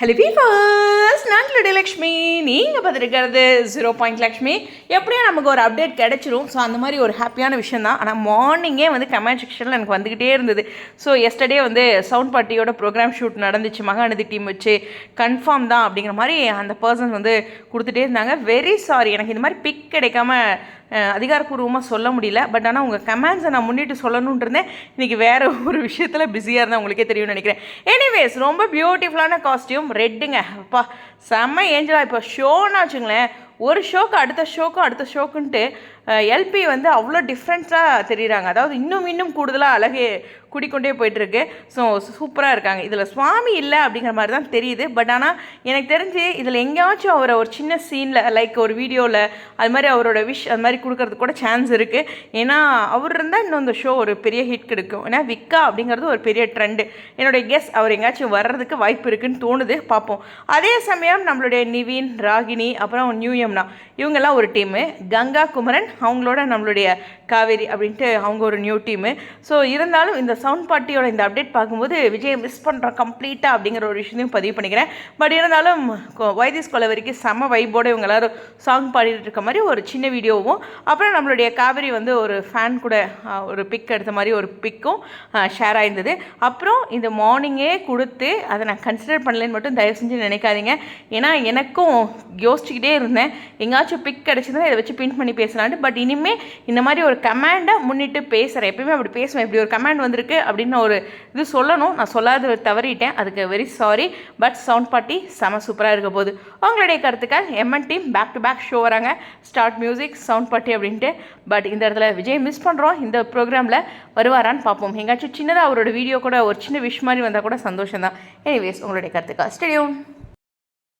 Hello viewers நான் லட்சுமி நீங்கள் பார்த்துருக்கிறது zero point Lakshmi. எப்படியும் நமக்கு ஒரு அப்டேட் கிடச்சிரும். ஸோ அந்த மாதிரி ஒரு ஹாப்பியான விஷயம் தான். ஆனால் மார்னிங்கே வந்து கமெண்ட் செக்ஷனில் எனக்கு வந்துக்கிட்டே இருந்தது. ஸோ எஸ்டர்டே வந்து சவுண்ட் பார்ட்டியோட ப்ரோக்ராம் ஷூட் நடந்துச்சு. மகாநதி டீம் வச்சு கன்ஃபார்ம் தான் அப்படிங்கிற மாதிரி அந்த பர்சன் வந்து கொடுத்துட்டே இருந்தாங்க. வெரி சாரி எனக்கு இந்த மாதிரி பிக் கிடைக்காம அதிகாரப்பூர்வமாக சொல்ல முடியல. பட் ஆனால் உங்கள் கமெண்ட்ஸை நான் முன்னிட்டு சொல்லணுன்ட்டு இருந்தேன் இன்றைக்கி வேறு ஒரு விஷயத்தில் பிஸியாக இருந்தால் உங்களுக்கே தெரியும்னு நினைக்கிறேன். எனிவேஸ் ரொம்ப பியூட்டிஃபுல்லான காஸ்டியூம் ரெட்டுங்க அப்பா செம்ம ஏஞ்சலா இப்போ ஷோன்னு வச்சுங்களேன். ஒரு ஷோக்கு அடுத்த ஷோக்கு அடுத்த ஷோக்குன்ட்டு எல்பி வந்து அவ்வளோ டிஃப்ரெண்ட்டாக தெரிகிறாங்க அதாவது இன்னும் இன்னும் கூடுதலாக அழகே கூடிக்கொண்டே போயிட்டுருக்கு. ஸோ சூப்பராக இருக்காங்க. இதில் சுவாமி இல்லை அப்படிங்கிற மாதிரி தான் தெரியுது. பட் ஆனால் எனக்கு தெரிஞ்சு இதில் எங்கேயாச்சும் அவரை ஒரு சின்ன சீனில் லைக் ஒரு வீடியோவில் அது மாதிரி அவரோட விஷ் அது மாதிரி கொடுக்கறதுக்கு கூட சான்ஸ் இருக்குது ஏன்னா அவர் இருந்தால் இன்னும் இந்த ஷோ ஒரு பெரிய ஹிட் கிடைக்கும். ஏன்னா விக்கா அப்படிங்கிறது ஒரு பெரிய ட்ரெண்டு என்னுடைய கெஸ் அவர் எங்கேயாச்சும் வர்றதுக்கு வாய்ப்பு இருக்குன்னு தோணுது. பார்ப்போம். அதே சமயம் நம்மளுடைய நிவின் ராகினி அப்புறம் நியூயம்னா இவங்கெல்லாம் ஒரு டீமு கங்கா குமரன் அவங்களோட நம்மளுடைய காவேரி அப்படின்ட்டு அவங்க ஒரு நியூ டீமு ஸோ இருந்தாலும் இந்த சவுண்ட் பார்ட்டியோட இந்த அப்டேட் பார்க்கும்போது விஜய் மிஸ் பண்ணுறோம் கம்ப்ளீட்டாக அப்படிங்கிற ஒரு விஷயத்தையும் பதிவு பண்ணிக்கிறேன். பட் இருந்தாலும் கொ- கொலை வரைக்கும் செம வைபோடு இவங்க எல்லாரும் சாங் பாடிட்டு இருக்க மாதிரி ஒரு சின்ன வீடியோவும் அப்புறம் நம்மளுடைய காவேரி வந்து ஒரு ஃபேன் கூட ஒரு பிக் எடுத்த மாதிரி ஒரு பிக்கும் ஷேர் ஆயிருந்தது. அப்புறம் இந்த மார்னிங்கே கொடுத்து அதை நான் கன்சிடர் பண்ணலன்னு மட்டும் தயவு செஞ்சு நினைக்காதீங்க. ஏன்னா எனக்கும் யோசிச்சுக்கிட்டே இருந்தேன். எங்கேயாச்சும் பிக் கிடச்சிருந்தா இதை வச்சு பின் பண்ணி பேசலான்ட்டு பட் இனிமேல் இந்த மாதிரி ஒரு கமாண்டை முன்னிட்டு பேசுகிறேன் எப்பயுமே அப்படி பேசுவேன். இப்படி ஒரு கமாண்ட் வந்திருக்கு அப்படின்னு ஒரு இது சொல்லணும். நான் சொல்லாத தவறிட்டேன். அதுக்கு very sorry but sound party செம சூப்பராக இருக்க போகுது. உங்களுடைய கருத்துக்கள்? MN team back to back show வராங்க. ஸ்டார்ட் மியூசிக் சவுண்ட் பார்ட்டி அப்படின்ட்டு. பட் இந்த இடத்துல விஜய் மிஸ் பண்ணுறோம் இந்த ப்ரோக்ராமில் வருவாரான்னு பார்ப்போம். எங்காச்சும் சின்னதாக அவரோட வீடியோ கூட ஒரு சின்ன விஷ் மாதிரி வந்தால் கூட சந்தோஷம் தான் எனிவேஸ் உங்களுடைய கருத்துக்கள்? ஸ்டேடியம்